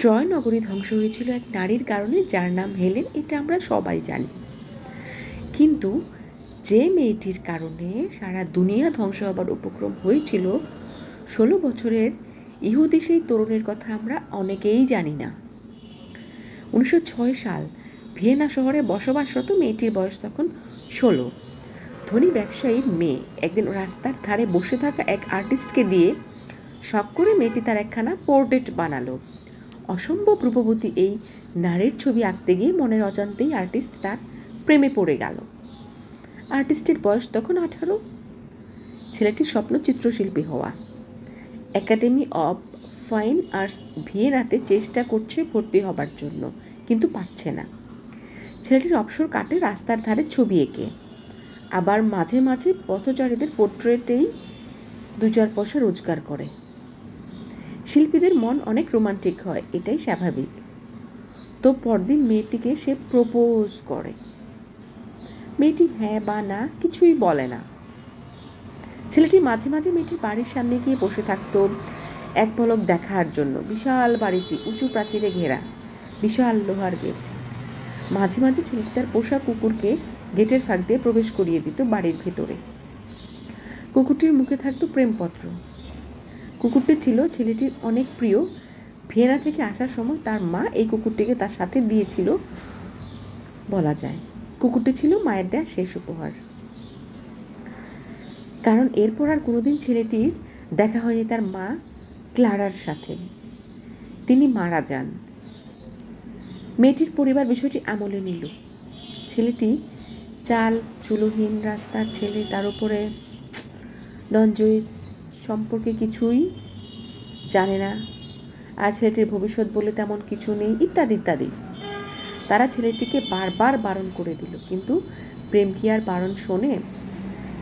Troy নগরী ধ্বংস হয়েছিল এক নারীর কারণে, যার নাম হেলেন, এটা আমরা সবাই জানি। কিন্তু যে মেয়েটির কারণে সারা দুনিয়া ধ্বংস হবার উপক্রম হয়েছিল, ষোলো বছরের ইহুদি সেই তরুণের কথা আমরা অনেকেই জানি না। উনিশশো ছয় সাল ভিয়েনা শহরে বসবাসরত মেয়েটির বয়স তখন ষোলো। ধনী ব্যবসায়ীর মেয়ে একদিন রাস্তার ধারে বসে থাকা এক আর্টিস্টকে দিয়ে শখ করে মেয়েটি তার একখানা পোর্ট্রেট বানালো। অসম্ভব রূপবতী এই নারীর ছবি আঁকতে গিয়ে মনের অজান্তেই আর্টিস্ট তার প্রেমে পড়ে গেল। আর্টিস্টের বয়স তখন আঠারো। ছেলেটির স্বপ্ন চিত্রশিল্পী হওয়া। একাডেমি অব ফাইন আর্টস ভিয়েনাতে চেষ্টা করছে ভর্তি হবার জন্য, কিন্তু পারছে না। ছেলেটির অবসর কাটে রাস্তার ধারে ছবি এঁকে। আবার মাঝে মাঝে পথচারীদের পোর্ট্রেটেই দু চার পয়সা রোজগার করে। শিল্পীদের মন অনেক রোমান্টিক হয়, এটাই স্বাভাবিক। তো পরদিন মেয়েটিকে সে প্রপোজ করে। মেয়েটি হ্যাঁ বা না কিছুই বলে না। ছেলেটি মাঝে মাঝে মেয়েটির বাড়ির সামনে গিয়ে বসে থাকতো এক পলক দেখার জন্য। বিশাল বাড়িটি, উঁচু প্রাচীরে ঘেরা, বিশাল লোহার গেট। মাঝে মাঝে ছেলেটি তার পোষা কুকুরকে গেটের ফাঁক দিয়ে প্রবেশ করিয়ে দিত বাড়ির ভেতরে। কুকুরটির মুখে থাকতো প্রেমপত্র। কুকুরটি ছিল, ছেলেটির অনেক প্রিয়। ভিয়েনা থেকে আসার সময় তার মা এই কুকুরটিকে তার সাথে দিয়েছিল, বলা যায়। কুকুরটি ছিল মায়ের দেয়া শেষ উপহার। কারণ এরপর আর কোনোদিন ছেলেটির দেখা হয়নি তার মা ক্লারার সাথে। তিনি মারা যান। মেয়েটির পরিবার বিষয়টি আমলে নিল। ছেলেটি চাল, চুলোহীন রাস্তার ছেলে, তার উপরে ননজুইস সম্পর্কে কিছুই জানে না। আর ছেলেটির ভবিষ্যৎ বলে তেমন কিছু নেই, ইত্যাদি ইত্যাদি। তারা ছেলেটিকে বারবার বারণ করে দিল, কিন্তু প্রেম কি আর বারণ শোনে?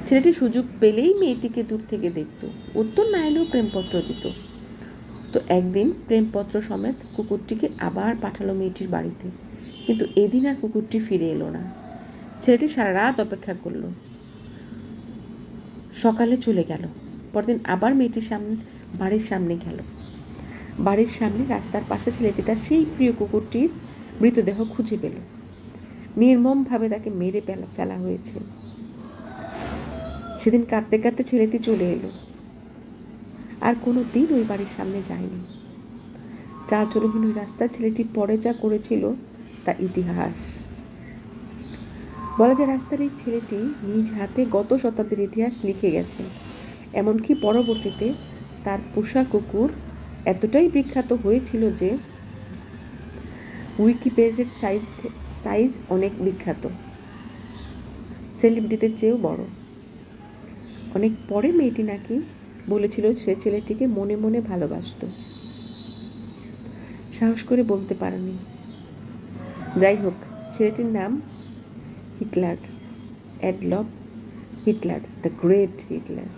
ছেলেটি সুযোগ পেলেই মেয়েটিকে দূর থেকে দেখত, উত্তর না এলেও প্রেমপত্র দিত। তো একদিন প্রেমপত্র সমেত কুকুরটিকে আবার পাঠালো মেয়েটির বাড়িতে, কিন্তু এদিন আর কুকুরটি ফিরে এলো না। ছেলেটি সারা রাত অপেক্ষা করল, সকালে চলে গেল। পরদিন আবার মেয়েটির সামনে, বাড়ির সামনে গেল। বাড়ির সামনে রাস্তার পাশে ছেলেটি তার সেই প্রিয় কুকুরটির মৃতদেহ খুঁজে পেল। নির্মমভাবে তাকে মেরে ফেলা হয়েছে। সেদিন কাঁদতে কাঁদতে ছেলেটি চলে এলো। আর কোনো দিন ওই বাড়ির সামনে যায়নি। চা চলহীন ওই রাস্তা ছেলেটি পরে যা করেছিল, তা ইতিহাস। বলা যায় রাস্তার এই ছেলেটি নিজ হাতে গত শতাব্দীর ইতিহাস লিখে গেছে। এমনকি পরবর্তীতে তার পোষা কুকুর এতটাই বিখ্যাত হয়েছিল যে উইকিপেজের সাইজ সাইজ অনেক বিখ্যাত। সেলিব্রিটিদের চেয়েও বড়। অনেক পরে মেয়েটি নাকি বলেছিল সে ছেলেটিকে মনে মনে ভালোবাসত। সাহস করে বলতে পারেনি। যাই হোক, ছেলেটির নাম Hitler, Adolf Hitler, the great Hitler.